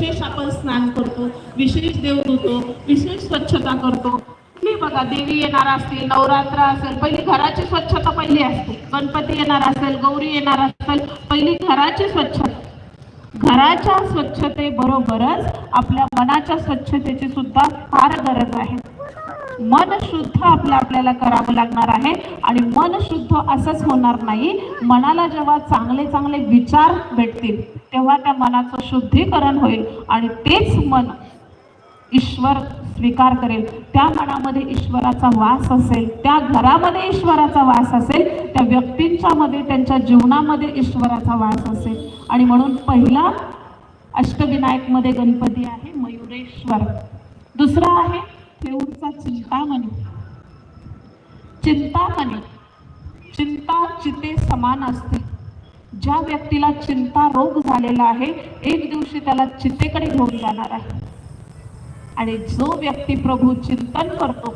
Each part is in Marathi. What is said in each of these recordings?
विशेष आपण स्नान करतो विशेष देव धुतो विशेष स्वच्छता करतो. मी बघा देवी येणार असतील नवरात्र असेल पहिली घराची स्वच्छता पहिली असते. गणपती येणार असेल गौरी येणार असेल पहिली घराची स्वच्छता. घराच्या स्वच्छतेबरोबरच आपल्या मनाच्या स्वच्छतेची सुद्धा फार गरज आहे. मन शुद्ध आपलं आपल्याला करावं लागणार आहे. आणि मन शुद्ध असंच होणार नाही. मनाला जेव्हा चांगले चांगले विचार भेटतील तेव्हा त्या मनाचं शुद्धीकरण होईल. आणि तेच मन ईश्वर स्वीकार करेल. त्या मनामध्ये ईश्वराचा वास असेल त्या घरामध्ये ईश्वराचा वास असेल त्या व्यक्तींच्या मध्ये त्यांच्या जीवनामध्ये ईश्वराचा वास असेल. आणि म्हणून पहिला अष्टविनायकमध्ये गणपती आहे मयुरेश्वर. दुसरा आहे देऊळचा चिंतामणी. चिंतामणी. चिंता चिते समान असते. ज्या व्यक्तीला चिंता रोग झालेला आहे एक दिवशी त्याला चितेकडे घेऊन जाणार आहे. आणि जो व्यक्ती प्रभू चिंतन करतो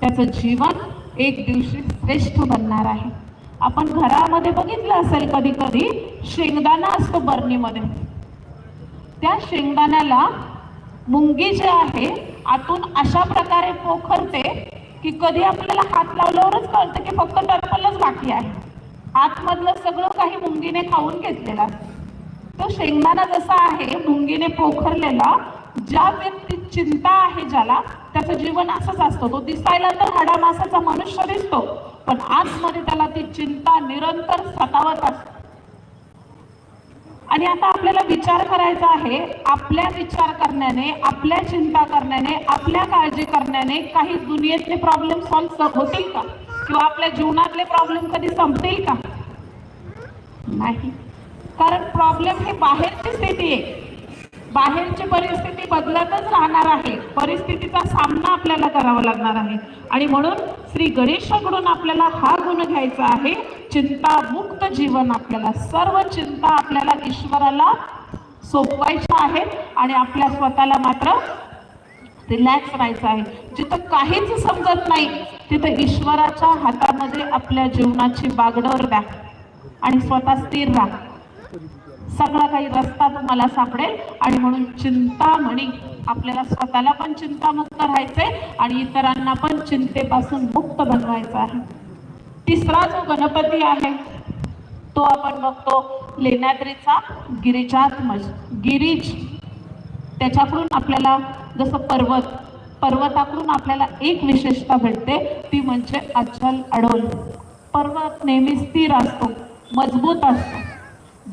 त्याचं जीवन एक दिवशी श्रेष्ठ बनणार आहे. आपण घरामध्ये बघितलं असेल कधी कधी शेंगदाणा असतो बर्नीमध्ये त्या शेंगदाण्याला मुंगी जे आहे आतून अशा प्रकारे पोखरते की कधी आपल्याला हात लावल्यावरच कळतं की फक्त टर्पलच बाकी आहे. आतमधलं सगळं काही मुंगीने खाऊन घेतलेलं तो शेंगदाणा जसा आहे मुंगीने पोखरलेला ज्या व्यक्ती चिंता आहे ज्याला त्याचं जीवन असंच असतं. तो दिसायला तर हाडामासाचा मनुष्य दिसतो पण आतमध्ये त्याला ती चिंता निरंतर सतावत असते. आणि आता आपल्याला विचार करायचा आहे आपल्या विचार करण्याने आपल्या चिंता करण्याने आपल्या काळजी करण्याने काही दुनियेतले प्रॉब्लेम सॉल्व्ह होतील का? किंवा आपल्या जीवनातले प्रॉब्लेम कधी संपतील का? नाही. कारण प्रॉब्लेम हे बाहेरची स्थिती आहे. बाहेरची परिस्थिती बदलतच राहणार आहे. परिस्थितीचा सामना आपल्याला करावा लागणार आहे. आणि म्हणून श्री गणेशाकडून आपल्याला हा गुण घ्यायचं आहे. चिंतामुक्त जीवन आपल्याला सर्व चिंता आपल्याला ईश्वराला सोपवायच्या आहेत आणि आपल्या स्वतःला मात्र रिलॅक्स राहायचं आहे. जिथं काहीच समजत नाही तिथं ईश्वराच्या हातामध्ये आपल्या जीवनाची बागडोर द्या आणि स्वतः स्थिर राहा. सगळा काही रस्ता तुम्हाला सापडेल आणि म्हणून चिंतामणी आपल्याला स्वतःला पण चिंतामुक्त राहायचंय आणि इतरांना पण चिंतेपासून मुक्त बनवायचं आहे. तिसरा जो गणपती आहे तो आपण बघतो लेण्याद्रीचा गिरिजात्मज गिरीज. त्याच्याकडून आपल्याला जसं पर्वत पर्वताकडून आपल्याला एक विशेषता भेटते ती म्हणजे अचल अडोल पर्वत नेहमी स्थिर असतो मजबूत असतो.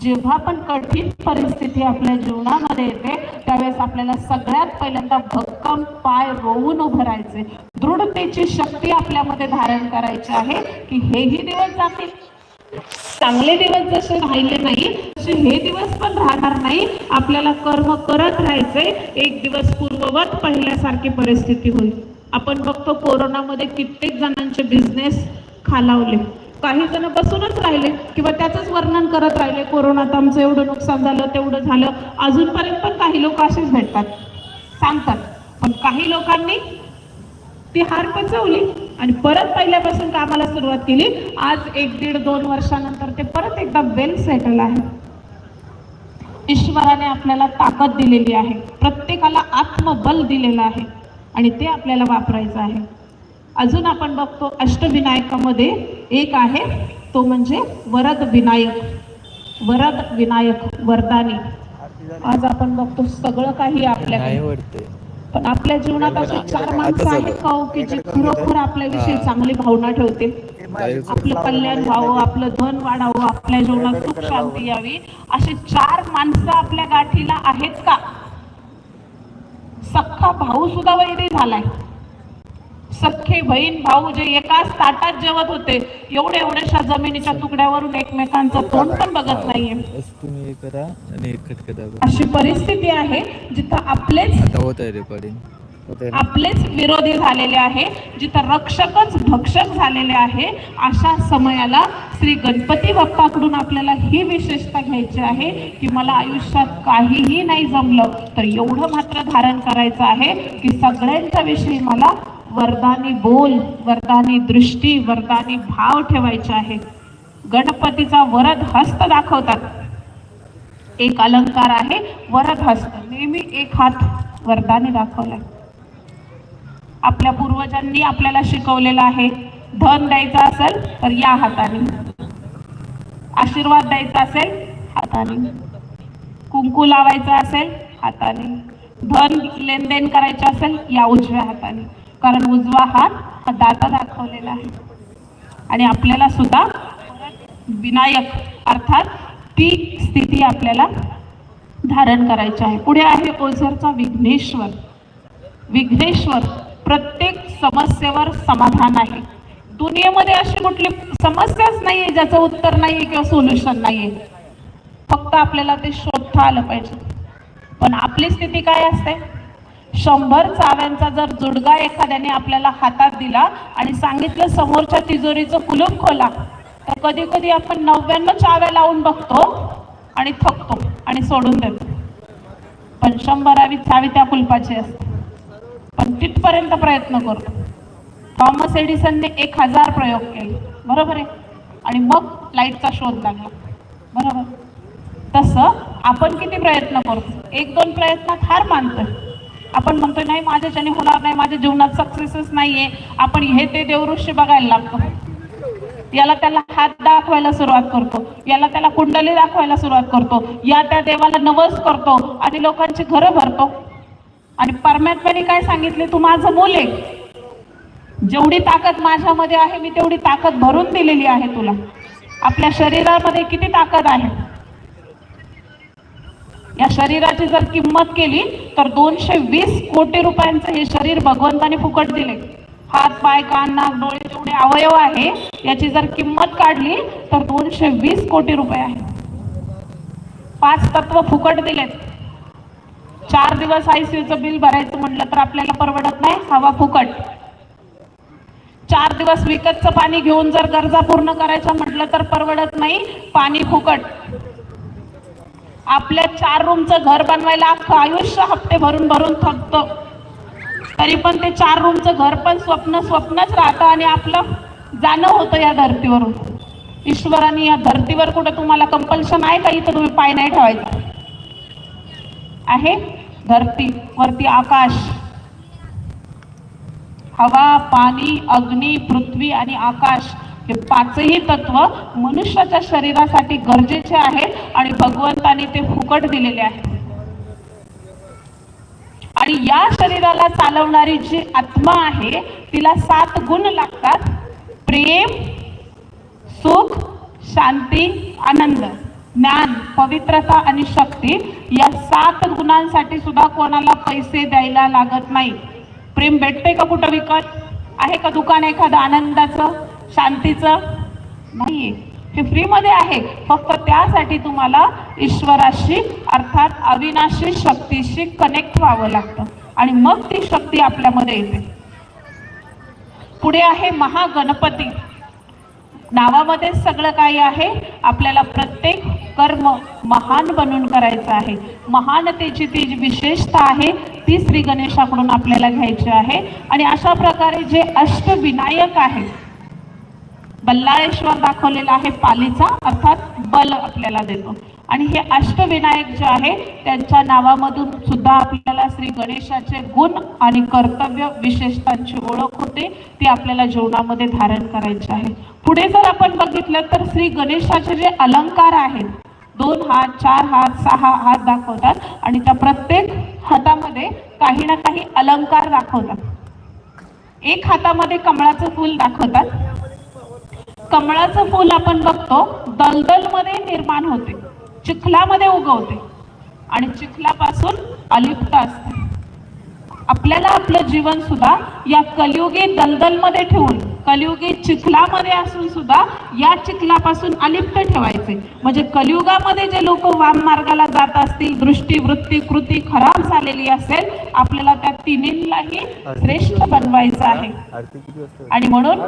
जेव्हा पण कठीण परिस्थिती आपल्या जीवनामध्ये येते त्यावेळेस आपल्याला सगळ्यात पहिल्यांदा भक्कम पाय रोवून उभं राहायचे दृढतेची शक्ती आपल्यामध्ये धारण करायची आहे की हेही दिवस जातील. चांगले दिवस जसे राहिले नाही तसे हे दिवस पण राहणार नाही. आपल्याला कर्म करत राहायचे एक दिवस पूर्ववत पहिल्यासारखी परिस्थिती होईल. आपण बघतो कोरोनामध्ये कित्येक जणांचे बिझनेस खालावले. काही जण बसूनच राहिले किंवा त्याचंच वर्णन करत राहिले कोरोनात आमचं एवढं नुकसान झालं तेवढं झालं. अजूनपर्यंत पण काही लोक असेच भेटतात. सांगतात. पण काही लोकांनी ती हार पचवली आणि परत पहिल्यापासून कामाला सुरुवात केली. आज एक दीड दोन वर्षानंतर ते परत एकदा वेल सेटल आहे. ईश्वराने आपल्याला ताकद दिलेली आहे. प्रत्येकाला आत्मबल दिलेलं आहे. आणि ते आपल्याला वापरायचं आहे. अजून आपण बघतो अष्टविनायकामध्ये एक आहे तो म्हणजे वरद विनायक. वरद विनायक वरदानी. आज आपण बघतो सगळं काही आपल्याकडे. पण आपल्या जीवनात अशी चार माणसं आहेत का हो की जी खरोखर आपल्याविषयी चांगली भावना ठेवते आपलं कल्याण व्हावं आपलं धन वाढावं आपल्या जीवनात सुख शांती यावी अशी चार माणसं आपल्या गाठीला आहेत का? सख्खा भाऊ सुद्धा वैरी झालाय. सख्खे बहीण भाऊ जे एकाच ताटात जेवत होते एवढ्या एवढ्याशा जमिनीच्या तुकड्यावरून एकमेकांचं तोंड पण बघत नाहीये. बस तुम्ही करा आणि कट करा अशी परिस्थिती आहे जिथं आपलेच? आपलेच विरोधी झालेले आहे जिथं रक्षकच भक्षक झालेले आहे अशा समयाला श्री गणपती बाप्पाकडून आपल्याला ही विशेषता घ्यायची आहे की मला आयुष्यात काहीही नाही जमलं तर एवढं मात्र धारण करायचं आहे की सगळ्यांच्या विषयी मला वरदानी बोल वरदानी दृष्टी वरदानी भाव ठेवायचे आहे गणपतीचा वरद हस्त दाखवतात. एक अलंकार आहे वरद हस्त. नेहमी एक हात वरदानी दाखवलाय. आपल्या पूर्वजांनी आपल्याला शिकवलेलं आहे धन द्यायचं असेल तर या हाताने. आशीर्वाद द्यायचा असेल हाताने. कुंकू लावायचं असेल हाताने. धन लेनदेन करायचं असेल या उजव्या हाताने. कारण उजवा हात हा दाता दाखवलेला आहे. आणि आपल्याला सुद्धा विनायक अर्थात ती स्थिती आपल्याला धारण करायची आहे. पुढे आहे ओझरचा विघ्नेश्वर. विघ्नेश्वर प्रत्येक समस्येवर समाधान आहे. दुनियेमध्ये अशी कुठली समस्याच नाहीये ज्याचं उत्तर नाहीये किंवा सोल्युशन नाहीये. फक्त आपल्याला ते शोधता आलं पाहिजे. पण आपली स्थिती काय असते? शंभर चाव्यांचा जर जुडगा एखाद्याने आपल्याला हातात दिला आणि सांगितलं समोरच्या तिजोरीचं कुलूप खोला तर कधी कधी आपण नव्याण्णव चाव्या लावून बघतो आणि थकतो आणि सोडून देतो. पण शंभरावी चावी त्या कुलपाची असते. पण तिथपर्यंत प्रयत्न करतो. थॉमस एडिसनने एक हजार प्रयोग केले. बरोबर आहे? आणि मग लाईटचा शोध लागला. बरोबर? तसं आपण किती प्रयत्न करतो? एक दोन प्रयत्नात हार मानतोय. आपण म्हणतोय नाही माझ्याच्याने होणार नाही माझ्या जीवनात सक्सेसच नाहीये. आपण हे ते देवृष्य बघायला लागतो. याला त्याला हात दाखवायला सुरुवात करतो. याला त्याला कुंडली दाखवायला सुरुवात करतो. या त्या देवाला नवस करतो आणि लोकांची घरं भरतो. आणि परमात्म्याने काय सांगितले तू माझं मुल आहे. जेवढी ताकद माझ्यामध्ये आहे मी तेवढी ताकद भरून दिलेली आहे तुला. आपल्या शरीरामध्ये किती ताकद आहे? या शरीराची जर किंमत केली तर दोनशे वीस कोटी रुपयांचं हे शरीर भगवंताने फुकट दिले. हात पाय कान नाक डोळे जेवढे अवयव आहे याची जर किंमत काढली तर दोनशे वीस कोटी रुपये आहे. पाच तत्व फुकट दिलेत. चार दिवस आयसीयूचं बिल भरायचं म्हटलं तर आपल्याला परवडत नाही हवा फुकट. चार दिवस विकतचं पाणी घेऊन जर गरजा पूर्ण करायच्या म्हटलं तर परवडत नाही पाणी फुकट. आपल्या चार रूमचं घर बनवायला अख्खं आयुष्य हप्ते भरून भरून थकतो. तरी पण ते चार रूमचं घर पण स्वप्न स्वप्नच राहतं आणि आपलं जाणं होतं या धर्तीवरून. ईश्वराने या धर्तीवर कुठं तुम्हाला कंपल्शन आहे का? इथं तुम्ही पाय नाही ठेवायचा. आहे धरती वरती आकाश. हवा पाणी अग्नी पृथ्वी आणि आकाश. हे पाचही तत्व मनुष्याच्या शरीरासाठी गरजेचे आहे आणि भगवंताने ते फुकट दिलेले आहे आणि या शरीराला चालवणारी जी आत्मा आहे तिला सात गुण लागतात. प्रेम सुख शांती आनंद ज्ञान पवित्रता आणि शक्ती या सात गुणांसाठी सुद्धा कोणाला पैसे द्यायला लागत नाही. प्रेम भेटते का कुठं विकत? आहे का दुकान एखादं आनंदाचं? शांतीचं नाहीये. हे फ्रीमध्ये आहे. फक्त त्यासाठी तुम्हाला ईश्वराशी अर्थात अविनाशी शक्तीशी कनेक्ट व्हावं लागतं. आणि मग ती शक्ती आपल्यामध्ये येते. पुढे आहे महागणपती. नावामध्ये सगळं काही आहे. आपल्याला प्रत्येक कर्म महान बनून करायचं आहे. महानतेची ती जी विशेषता आहे ती श्री गणेशाकडून आपल्याला घ्यायची आहे. आणि अशा प्रकारे जे अष्टविनायक आहे बल्लाळेश्वर दाखवलेला आहे पालीचा अर्थात बल आपल्याला देतो. आणि हे अष्टविनायक जे आहे त्यांच्या नावामधून सुद्धा आपल्याला श्री गणेशाचे गुण आणि कर्तव्य विशेषतांची ओळख होते ती आपल्याला जीवनामध्ये धारण करायची आहे. पुढे जर आपण बघितलं तर श्री गणेशाचे जे अलंकार आहेत दोन हात चार हात सहा हात दाखवतात आणि त्या प्रत्येक हातामध्ये काही ना काही अलंकार दाखवतात. एक हातामध्ये कमळाचं फूल दाखवतात कमळाचं फूल आपण बघतो दलदलमध्ये निर्माण होते. चिखलामध्ये उगवते. आणि चिखलापासून अलिप्त असते. आपल्याला आपलं जीवन सुद्धा या कलियुगी दलदलमध्ये ठेवून कलियुगी चिखलामध्ये असून सुद्धा या चिखलापासून अलिप्त ठेवायचे. म्हणजे कलियुगामध्ये जे लोक वाम मार्गाला जात असतील दृष्टी वृत्ती कृती खराब झालेली असेल आपल्याला त्या तिन्हींनाही श्रेष्ठ बनवायचं आहे. आणि म्हणून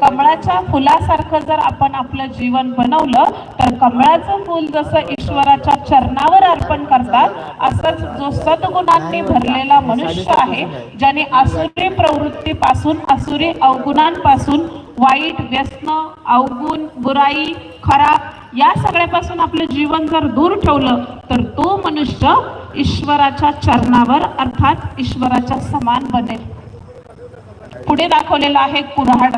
कमळाच्या फुलासारखं जर आपण आपलं जीवन बनवलं तर कमळाचं फूल जसं ईश्वराच्या चरणावर अर्पण करतात असंच जो सद्गुणांनी भरलेला मनुष्य आहे ज्याने आसुरी प्रवृत्तीपासून आसुरी अवगुणांपासून वाईट व्यसन अवगुण बुराई खराब या सगळ्यापासून आपलं जीवन जर दूर ठेवलं तर तो मनुष्य ईश्वराच्या चरणावर अर्थात ईश्वराच्या समान बनेल. पुढे दाखवलेलं आहे कुऱ्हाड.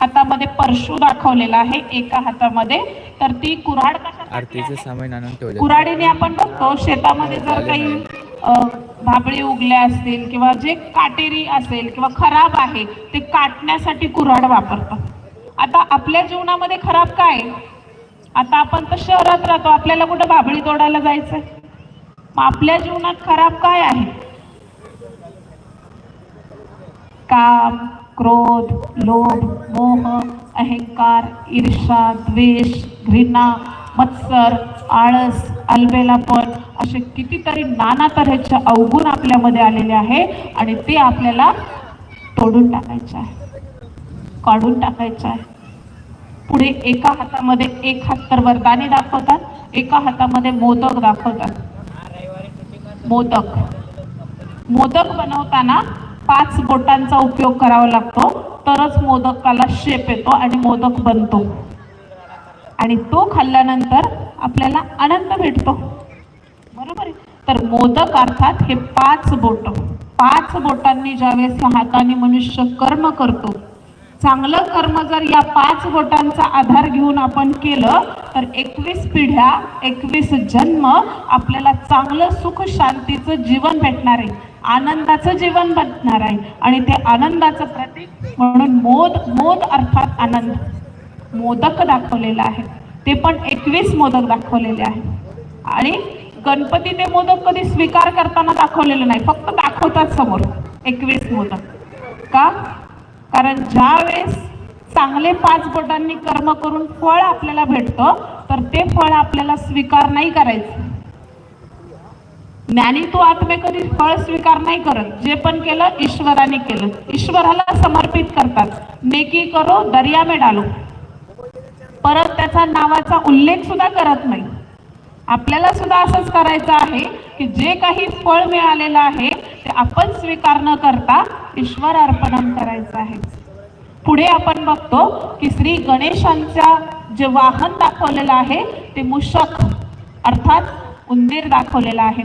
हातामध्ये परशु दाखवलेला आहे एका हातामध्ये. तर ती कुऱ्हाड ठेवलं. कुऱ्हाडीने आपण बघतो शेतामध्ये जर काही भाबळी उगल्या असतील किंवा जे काटेरी असेल किंवा खराब आहे ते काटण्यासाठी कुऱ्हाड वापरतात. आता आपल्या जीवनामध्ये खराब काय? आहे? आता आपण तर शहरात राहतो आपल्याला कुठं भाबळी तोडायला जायचंय? मग आपल्या जीवनात खराब काय आहे? काम क्रोध लोभ मोह अहंकार ईर्षा द्वेष घृणा मत्सर आळस अलबेलापण असे कितीतरी नाना तऱ्हेचे अवगुण आपल्यामध्ये आलेले आहे आणि ते आपल्याला तोडून टाकायचे आहे. काढून टाकायचे आहे. पुढे एका हातामध्ये एक हात तर वरदानी दाखवतात एका हातामध्ये मोदक दाखवतात. मोदक. मोदक बनवताना पाच बोटांचा उपयोग करावा लागतो. तरच मोदकाला शेप येतो आणि मोदक बनतो. आणि तो खाल्ल्यानंतर आपल्याला आनंद भेटतो. बरोबर आहे. तर मोदक अर्थात हे पाच बोट. पाच बोटांनी ज्यावेळेस हाताने मनुष्य कर्म करतो चांगलं कर्म जर या पाच बोटांचा आधार घेऊन आपण केलं तर एकवीस पिढ्या एकवीस जन्म आपल्याला चांगलं सुख शांतीचं जीवन भेटणार आहे. आनंदाचं जीवन भेटणार आहे. आणि ते आनंदाचं प्रतीक म्हणून मोद मोद अर्थात आनंद. मोदक दाखवलेला आहे. ते पण एकवीस मोदक दाखवलेले आहे. आणि गणपती ते मोदक कधी स्वीकार करताना दाखवलेलं नाही फक्त दाखवतात समोर एकवीस मोदक. का? कारण ज्या वेळेस चांगले पाच बोटांनी कर्म करून फळ आपल्याला भेटतं तर ते फळ आपल्याला स्वीकार नाही करायचं. ज्ञानी तो आत्मे कधी फळ स्वीकार नाही करत जे पण केलं ईश्वराने केलं. ईश्वराला समर्पित करतात. नेकी करो दर्या में डालो. परत त्याचा नावाचा उल्लेख सुद्धा करत नाही. आपल्याला सुद्धा असंच करायचं आहे की जे काही फळ मिळालेलं आहे ते आपण स्वीकार न करता ईश्वर अर्पण करायचं आहे. पुढे आपण बघतो की श्री गणेशांच्या जे वाहन दाखवलेलं आहे ते मुशक अर्थात उंदीर दाखवलेला आहे.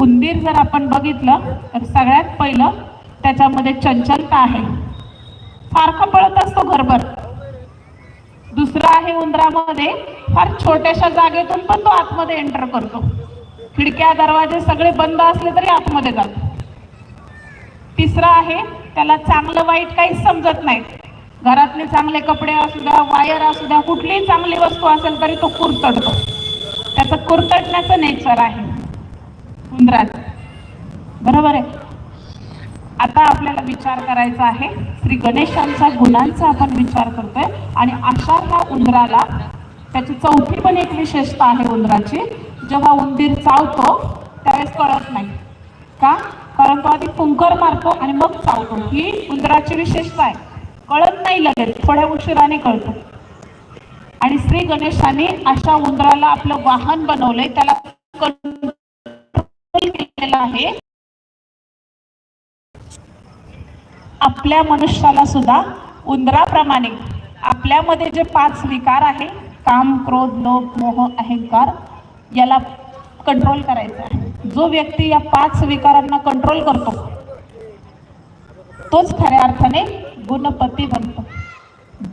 उंदीर जर आपण बघितलं तर सगळ्यात पहिलं त्याच्यामध्ये चंचलता आहे. सारखा पळत असतो घरभर. आहे उंदरामध्ये फार छोट्याशा जागेतून पण तो आतमध्ये एंटर करतो. खिडक्या दरवाजे सगळे बंद असले तरी आतमध्ये जातो. तिसरा आहे त्याला चांगलं वाईट काहीच समजत नाही. घरातले चांगले कपडे असू द्या वायर असू द्या कुठलीही चांगली वस्तू असेल तरी तो कुरतडतो. त्याचं कुरतडण्याचं नेचर आहे. उंदराचं. बरोबर आहे? आता आपल्याला विचार करायचा आहे. श्री गणेशांच्या गुणांचा आपण विचार करतोय. आणि अशा ह्या उंदराला त्याची चौथी पण एक विशेषता आहे उंदराची. जेव्हा उंदीर चावतो त्यावेळेस कळत नाही. का? कारण तो आधी फुंकर मारतो आणि मग चावतो. ही उंदराची विशेषता आहे. कळत नाही लगेच. थोड्या उशिराने कळतो. आणि श्री गणेशाने अशा उंदराला आपलं वाहन बनवलंय. त्याला कंट्रोल केलेलं आहे. आपल्या मनुष्याला सुद्धा उंदराप्रमाणे. आपल्यामध्ये जे पाच विकार आहे काम क्रोध लोभ मोह अहंकार याला कंट्रोल करायचा आहे. जो व्यक्ती या पाच विकारांना कंट्रोल करतो तोच खऱ्या अर्थाने गुणपती बनतो.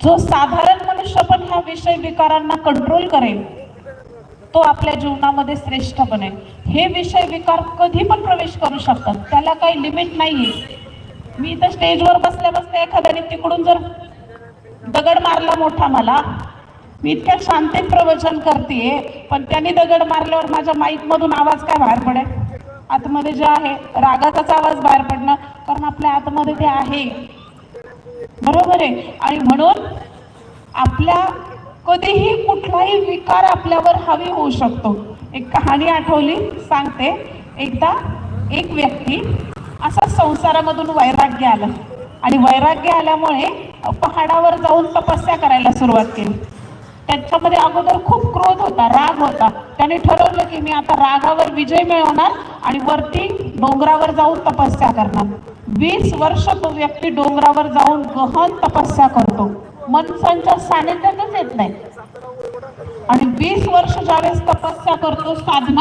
जो साधारण मनुष्य पण ह्या विषय विकारांना कंट्रोल करेल तो आपल्या जीवनामध्ये श्रेष्ठ बनेल. हे विषय विकार कधी पण प्रवेश करू शकतात. त्याला काही लिमिट नाहीये. मी इथं स्टेजवर बसल्या बसल्या एखाद्याने तिकडून जर दगड मारला मोठा मला. मी इतक्या शांतीत प्रवचन करते पण त्यांनी दगड मारल्यावर माझ्या माईक मधून आवाज काय बाहेर पडेल? आतमध्ये जे आहे रागाचाच आवाज बाहेर पडणं कारण आपल्या आतमध्ये ते आहे. बरोबर आहे? आणि म्हणून आपल्या कधीही कुठलाही विकार आपल्यावर हवी होऊ शकतो. एक कहाणी आठवली सांगते. एकदा एक व्यक्ती संसारामधून वैराग्य आलं. आणि वैराग्य आल्यामुळे पहाडावर जाऊन तपस्या करायला सुरुवात केली. त्याच्यामध्ये अगोदर खूप क्रोध होता राग होता. त्याने ठरवलं की मी आता रागावर विजय मिळवणार आणि वरती डोंगरावर जाऊन तपस्या करणार. वीस वर्ष तो व्यक्ती डोंगरावर जाऊन गहन तपस्या करतो. मनसांच्या सानिध्यातच येत नाही. आणि वीस वर्ष ज्यावेळेस तपस्या करतो साधना